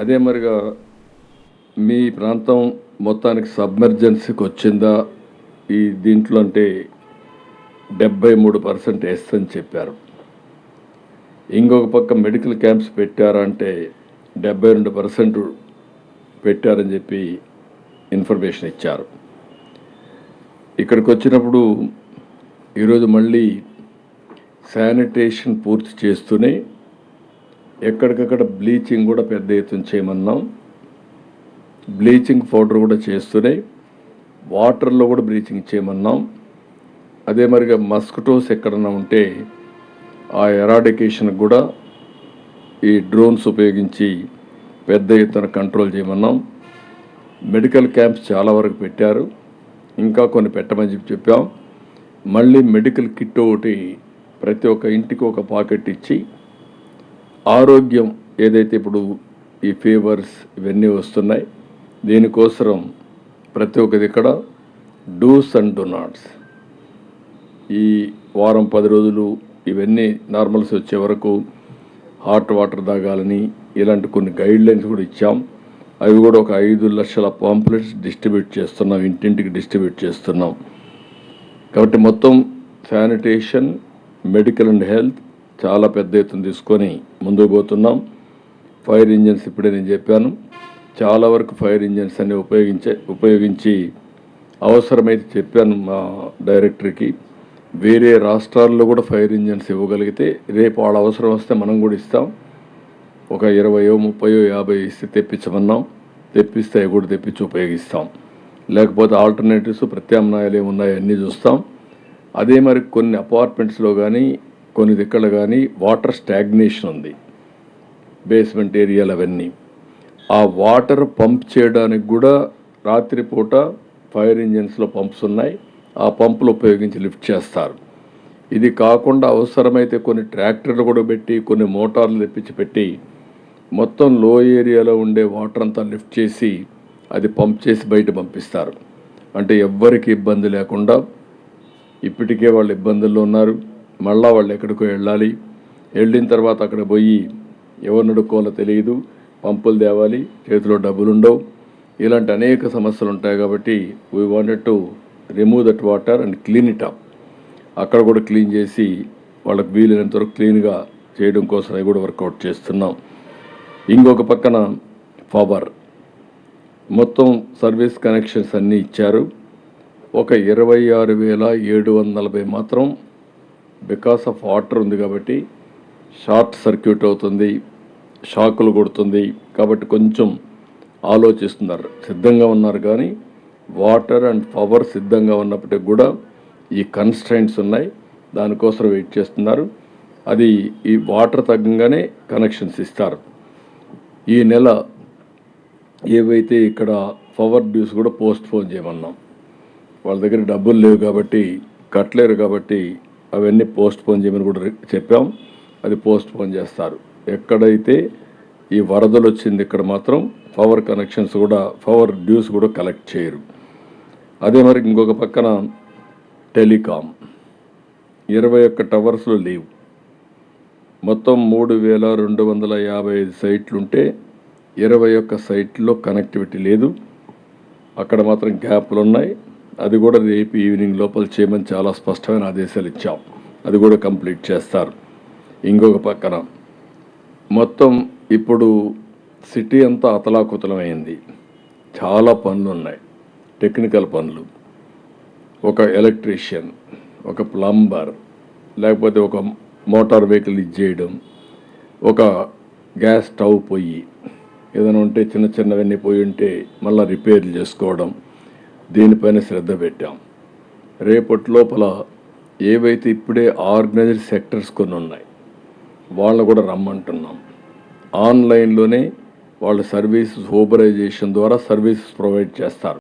అదే మరిగా మీ ప్రాంతం మొత్తానికి సబ్మెర్జెన్సీకి వచ్చిందా? ఈ దీంట్లో అంటే డెబ్బై మూడు పర్సెంట్ ఎస్ అని చెప్పారు. ఇంకొక పక్క మెడికల్ క్యాంప్స్ పెట్టారా అంటే డెబ్బై రెండు పర్సెంట్ పెట్టారని చెప్పి ఇన్ఫర్మేషన్ ఇచ్చారు. ఇక్కడికి వచ్చినప్పుడు ఈరోజు మళ్ళీ శానిటేషన్ పూర్తి చేస్తూనే ఎక్కడికక్కడ బ్లీచింగ్ కూడా పెద్ద ఎత్తున చేయమన్నాం. బ్లీచింగ్ పౌడర్ కూడా చేస్తూనే వాటర్లో కూడా బ్లీచింగ్ చేయమన్నాం. అదే మరిగా మస్కిటోస్ ఎక్కడన్నా ఉంటే ఆ ఎరాడికేషన్ కూడా ఈ డ్రోన్స్ ఉపయోగించి పెద్ద ఎత్తున కంట్రోల్ చేయమన్నాం. మెడికల్ క్యాంప్స్ చాలా వరకు పెట్టారు. ఇంకా కొన్ని పెట్టమని చెప్పి చెప్పాం. మళ్ళీ మెడికల్ కిట్ ఒకటి ప్రతి ఒక్క ఇంటికి ఒక పాకెట్ ఇచ్చి ఆరోగ్యం ఏదైతే ఇప్పుడు ఈ ఫీవర్స్ ఇవన్నీ వస్తున్నాయి దీనికోసం ప్రతి ఒక్కది ఇక్కడ డూస్ అండ్ డూ నాట్స్. ఈ వారం పది రోజులు ఇవన్నీ నార్మల్స్ వచ్చే వరకు హాట్ వాటర్ తాగాలని ఇలాంటి కొన్ని గైడ్ లైన్స్ కూడా ఇచ్చాం. అవి కూడా ఒక ఐదు లక్షల పాంప్లెట్స్ డిస్ట్రిబ్యూట్ చేస్తున్నాం ఇంటింటికి డిస్ట్రిబ్యూట్ చేస్తున్నాం. కాబట్టి మొత్తం శానిటేషన్ మెడికల్ అండ్ హెల్త్ చాలా పెద్ద ఎత్తున తీసుకొని ముందుకు పోతున్నాం. ఫైర్ ఇంజన్స్ ఇప్పుడే నేను చెప్పాను. చాలా వరకు ఫైర్ ఇంజన్స్ అన్ని ఉపయోగించే ఉపయోగించి అవసరమైతే చెప్పాను మా డైరెక్టర్కి. వేరే రాష్ట్రాల్లో కూడా ఫైర్ ఇంజన్స్ ఇవ్వగలిగితే రేపు వాళ్ళ అవసరం వస్తే మనం కూడా ఇస్తాం. ఒక ఇరవయో ముప్పయో యాభై ఇస్తే తెప్పించమన్నాం. తెప్పిస్తే అవి కూడా తెప్పించి ఉపయోగిస్తాం. లేకపోతే ఆల్టర్నేటివ్స్ ప్రత్యామ్నాయాలు ఏమున్నాయో అన్నీ చూస్తాం. అదే మరి కొన్ని అపార్ట్మెంట్స్లో కానీ కొన్ని దిక్కలు కానీ వాటర్ స్టాగ్నేషన్ ఉంది. బేస్మెంట్ ఏరియాలు అవన్నీ. ఆ వాటర్ పంప్ చేయడానికి కూడా రాత్రిపూట ఫైర్ ఇంజిన్స్లో పంప్స్ ఉన్నాయి. ఆ పంపులు ఉపయోగించి లిఫ్ట్ చేస్తారు. ఇది కాకుండా అవసరమైతే కొన్ని ట్రాక్టర్లు కూడా పెట్టి కొన్ని మోటార్లు తెప్పించి పెట్టి మొత్తం లో ఏరియాలో ఉండే వాటర్ అంతా లిఫ్ట్ చేసి అది పంప్ చేసి బయట పంపిస్తారు. అంటే ఎవ్వరికి ఇబ్బంది లేకుండా ఇప్పటికే వాళ్ళు ఇబ్బందుల్లో ఉన్నారు. మళ్ళా వాళ్ళు ఎక్కడికో వెళ్ళాలి. వెళ్ళిన తర్వాత అక్కడ పోయి ఎవరు నడుక్కోవాలో తెలియదు. పంపులు తేవాలి చేతిలో డబ్బులు ఉండవు ఇలాంటి అనేక సమస్యలు ఉంటాయి కాబట్టి we wanted to remove that water and clean it up అక్కడ కూడా క్లీన్ చేసి వాళ్ళకి వీలైనంత వరకు క్లీన్గా చేయడం కోసం కూడా వర్కౌట్ చేస్తున్నాం. ఇంకొక పక్కన పవర్. మొత్తం సర్వీస్ కనెక్షన్స్ అన్నీ ఇచ్చారు. ఒక ఇరవై ఆరు వేల ఏడు వందల నలభై మాత్రం బికాస్ ఆఫ్ వాటర్ ఉంది కాబట్టి షార్ట్ సర్క్యూట్ అవుతుంది షాకులు కొడుతుంది కాబట్టి కొంచెం ఆలోచిస్తున్నారు. సిద్ధంగా ఉన్నారు కానీ వాటర్ అండ్ పవర్ సిద్ధంగా ఉన్నప్పటికి కూడా ఈ కన్స్ట్రైంట్స్ ఉన్నాయి. దానికోసం వెయిట్ చేస్తున్నారు. అది ఈ వాటర్ తగ్గంగానే కనెక్షన్స్ ఇస్తారు. ఈ నెల ఏవైతే ఇక్కడ పవర్ డ్యూస్ కూడా పోస్ట్ పోన్ చేయమన్నాం. వాళ్ళ దగ్గర డబ్బులు లేవు కాబట్టి కట్టలేరు కాబట్టి అవన్నీ పోస్ట్ పోన్ చేయమని కూడా చెప్పాం. అది పోస్ట్ పోన్ చేస్తారు. ఎక్కడైతే ఈ వరదలు వచ్చింది ఇక్కడ మాత్రం పవర్ కనెక్షన్స్ కూడా పవర్ డ్యూస్ కూడా కలెక్ట్ చేయరు. అదే మరి ఇంకొక పక్కన టెలికాం. ఇరవై ఒక్క టవర్స్లో లేవు. మొత్తం మూడు వేల రెండు వందల యాభై ఐదు సైట్లు ఉంటే ఇరవై ఒక్క సైట్లో కనెక్టివిటీ లేదు. అక్కడ మాత్రం గ్యాప్లు ఉన్నాయి. అది కూడా రేపు ఈవినింగ్ లోపల చేయమని చాలా స్పష్టమైన ఆదేశాలు ఇచ్చాం. అది కూడా కంప్లీట్ చేస్తారు. ఇంకొక పక్కన మొత్తం ఇప్పుడు సిటీ అంతా అతలాకుతలమైంది. చాలా పనులు ఉన్నాయి టెక్నికల్ పనులు. ఒక ఎలక్ట్రీషియన్ ఒక ప్లంబర్ లేకపోతే ఒక మోటార్ వెహికల్ ఇచ్చేయడం ఒక గ్యాస్ స్టవ్ పొయ్యి ఏదైనా ఉంటే చిన్న చిన్నవన్నీ పోయి ఉంటే మళ్ళీ రిపేర్లు చేసుకోవడం దీనిపైన శ్రద్ధ పెట్టాం. రేపటి లోపల ఏవైతే ఇప్పుడే ఆర్గనైజ్డ్ సెక్టర్స్ కొన్ని ఉన్నాయి వాళ్ళని కూడా రమ్మంటున్నాం. ఆన్లైన్లోనే వాళ్ళ సర్వీసెస్ ఓబరైజేషన్ ద్వారా సర్వీసెస్ ప్రొవైడ్ చేస్తారు.